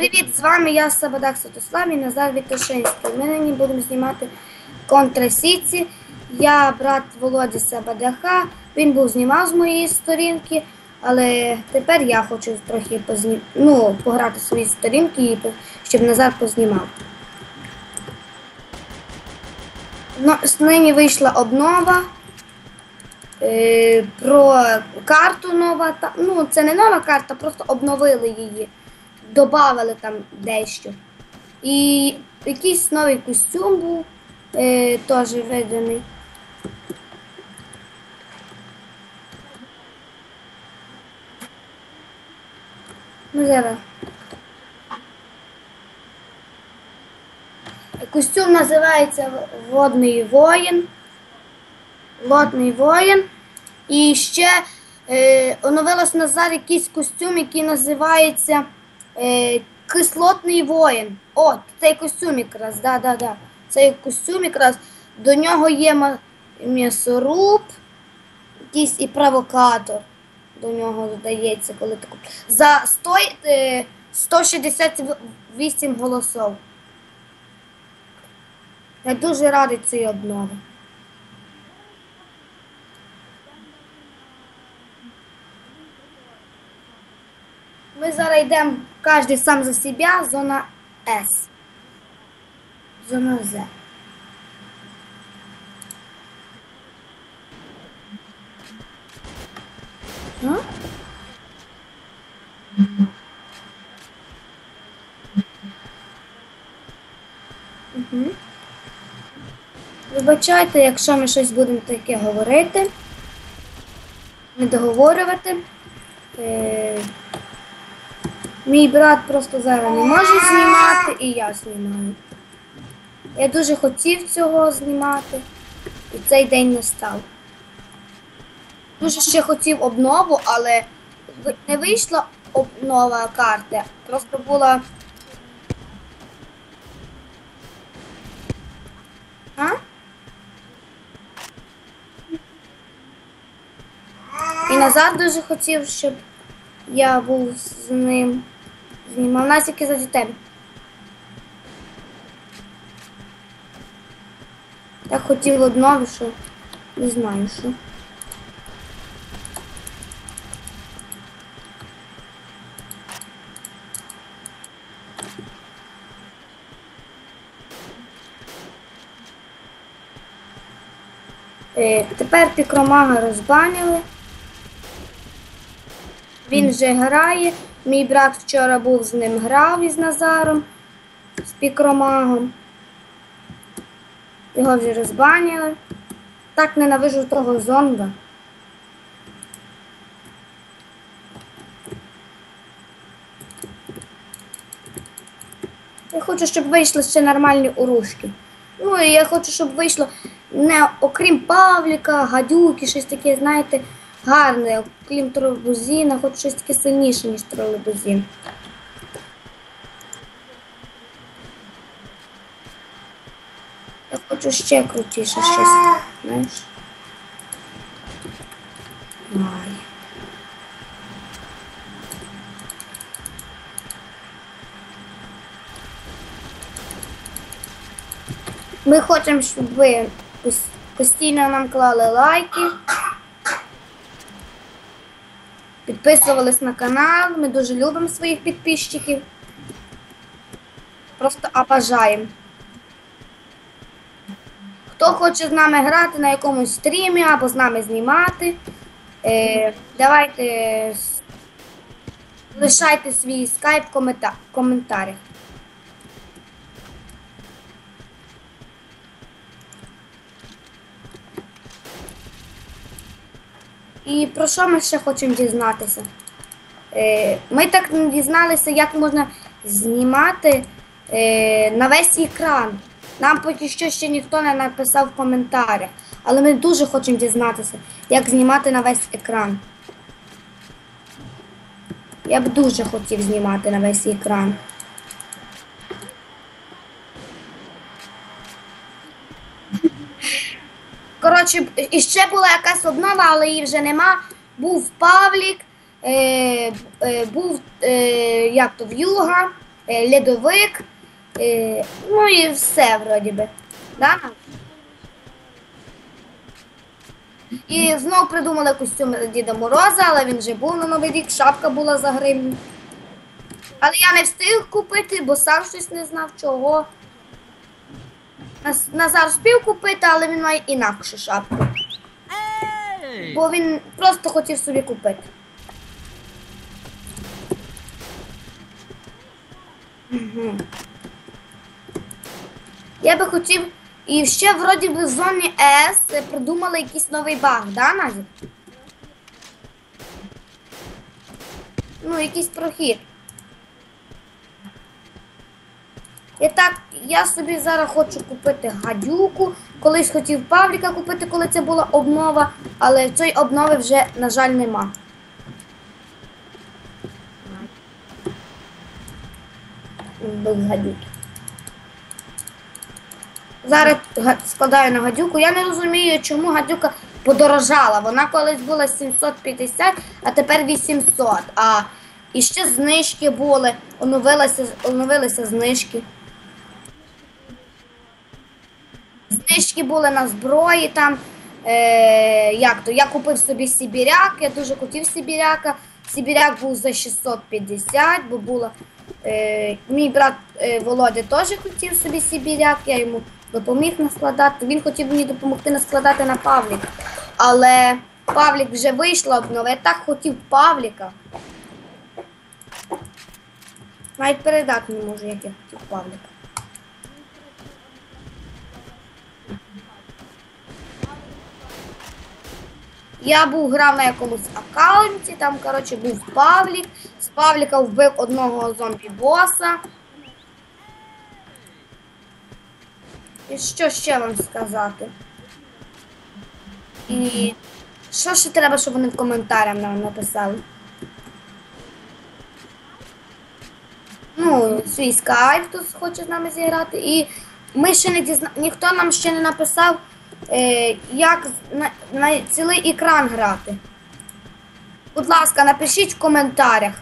Привіт, з вами я Сабадак Святослав і Назар Вітошинський. Ми нині будемо знімати Контра Сіці. Я брат Володі Сабадаха. Він був знімав з моєї сторінки, але тепер я хочу трохи позні... ну, пограти свої сторінки, щоб Назар познімав. Ну, з нині вийшла обнова. Е, про карту нова. Ну, це не нова карта, просто обновили її. Добавили там дещо. І якийсь новий костюм був е, теж виданий. Ну. Костюм називається Водний воїн. Лотний воїн. І ще е, оновилось Назар якийсь костюм, який називається е, Кислотний воїн. О, цей костюм якраз, да, да, да. Цей костюм якраз. До нього є м'ясоруб, якийсь і провокатор. До нього додається, коли ти куп- За 100, е, 168 голосов. Я дуже радий цій обнові. Ми зараз йдемо кожен сам за себе, зона С. Зона З. Угу. Вибачайте, якщо ми щось будемо таке говорити, не договорювати. Е, Мій брат просто зараз не може знімати, і я знімаю. Я дуже хотів цього знімати, і цей день настав. Дуже ще хотів обнову, але не вийшла обнова карти. Просто була. А? І Назар дуже хотів, щоб я був з ним. Знімав нас тільки за тебе. Так хотів одного, що не знаю що. Е, тепер пікромага розбанили. Він вже грає. Мій брат вчора був з ним грав із Назаром, з пікромагом. Його вже розбанили. Так ненавижу того зомба. Я хочу, щоб вийшли ще нормальні урушки. Ну і я хочу, щоб вийшло не окрім Павліка, гадюки, щось таке, знаєте, гарне, окрім тролебузіна, хоч щось таке сильніше, ніж тролебузін. Я хочу ще крутіше щось, знаєш. Ми хочемо, щоб ви постійно нам клали лайки, підписувались на канал. Ми дуже любимо своїх підписчиків. Просто обажаємо. Хто хоче з нами грати на якомусь стрімі або з нами знімати, е, давайте лишайте свій скайп в коментарях. І про що ми ще хочемо дізнатися? Е, Ми так дізналися, як можна знімати е, на весь екран. Нам поки що ще ніхто не написав в коментарях, але ми дуже хочемо дізнатися, як знімати на весь екран. Я б дуже хотів знімати на весь екран. Коротше, і ще була якась обнова, але її вже нема. Був Павлік, е, е, був е, як то В'юга, е, льодовик, е, ну і все вроді би. Да? І знов придумали костюм Діда Мороза, але він вже був на Новий рік, шапка була за гривню. Але я не встиг купити, бо сам щось не знав чого. Назар встиг купити, але він має інакшу шапку. Бо він просто хотів собі купити. Я би хотів. І ще вроді би в зоні С придумали якийсь новий баг, да, Назік? Ну, якийсь прохід. І так, я собі зараз хочу купити гадюку. Колись хотів Павліка купити, коли це була обнова, але цієї обнови вже, на жаль, нема. Без гадюки. Зараз складаю на гадюку. Я не розумію, чому гадюка подорожала. Вона колись була 750, а тепер 800. А і ще знижки були, оновилися, оновилися знижки. Знижки були на зброї там. Е, як то? Я купив собі Сибіряк, я дуже хотів Сибіряка. Сибіряк був за 650, бо було. Е, мій брат е, Володя теж хотів собі Сибіряк, я йому допоміг наскладати. Він хотів мені допомогти наскладати на Павлік. Але Павлік вже вийшла обнова. Я так хотів Павліка. Навіть передати не можу, як я хотів Павліка. Я був грав на якомусь аккаунті, там, коротше, був Павлік. З Павліка вбив одного зомбі-боса. І що ще вам сказати? І що ще треба, щоб вони в коментарях нам написали? Ну, свій скайп, хто хоче з нами зіграти. І ми ще не дізна... ніхто нам ще не написав, е, як на, на цілий екран грати. Будь ласка, напишіть в коментарях.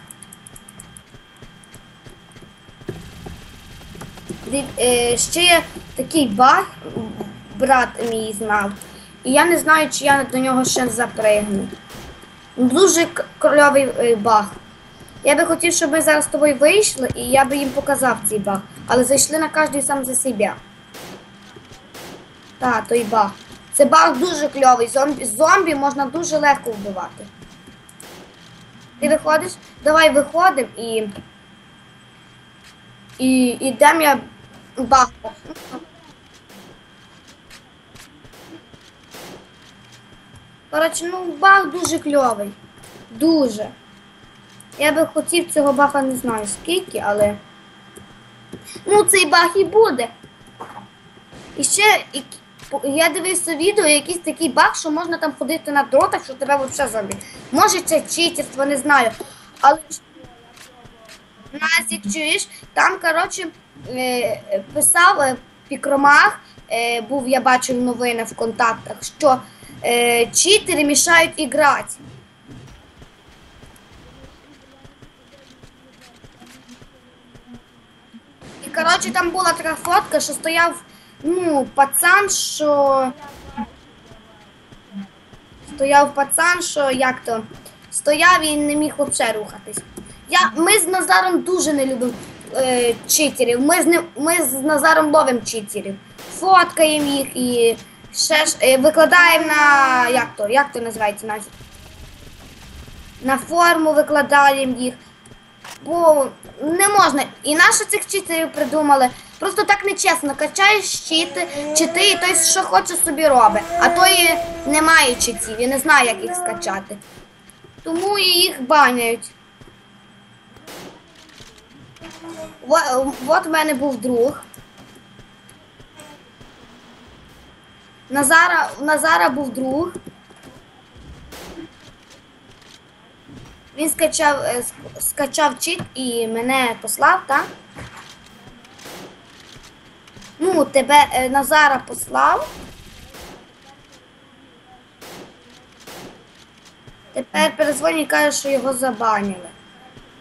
Е, ще є такий баг, брат мій знав. І я не знаю, чи я до нього ще запригну. Дуже кльовий е, баг. Я би хотів, щоб ми зараз з тобою вийшли, і я би їм показав цей баг. Але зайшли на кожний сам за себе. Так, той баг. Це баг дуже кльовий. Зомбі, зомбі можна дуже легко вбивати. Ти виходиш? Давай виходимо і. І ідемо я баг. Коротше, ну баг дуже кльовий. Дуже. Я би хотів цього баха не знаю скільки, але. Ну, цей баг і буде. І ще я дивився відео, якийсь такий баг, що можна там ходити на дротах, що тебе взагалі зомбі. Може це читерство, не знаю. Але ж- Насік, чуєш, там, коротше, е, писав е, Пікромах, е, був, я бачив новини в контактах, що читери мішають іграти. І коротше там була така фотка, що стояв ну, пацан, що. Стояв пацан, що як то стояв і не міг взагалі рухатись. Я, ми з Назаром дуже не любимо е, читерів. Ми з, ним, ми з Назаром ловимо читерів. Фоткаємо їх і ще ж е, викладаємо на як то, як то називається на, на форму викладаємо їх. Бо не можна. І наші цих читерів придумали. Просто так нечесно. Качаєш чити, чити, і той, що хоче собі робить. А той немає читів і не знає, як їх скачати. Тому і їх баняють. От в мене був друг. Назара, Назара був друг. Він скачав, е, скачав чит і мене послав, так? Ну, тебе е, Назара послав. Тепер перезвоню і каже, що його забанили.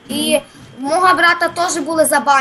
І мого брата теж були забанені.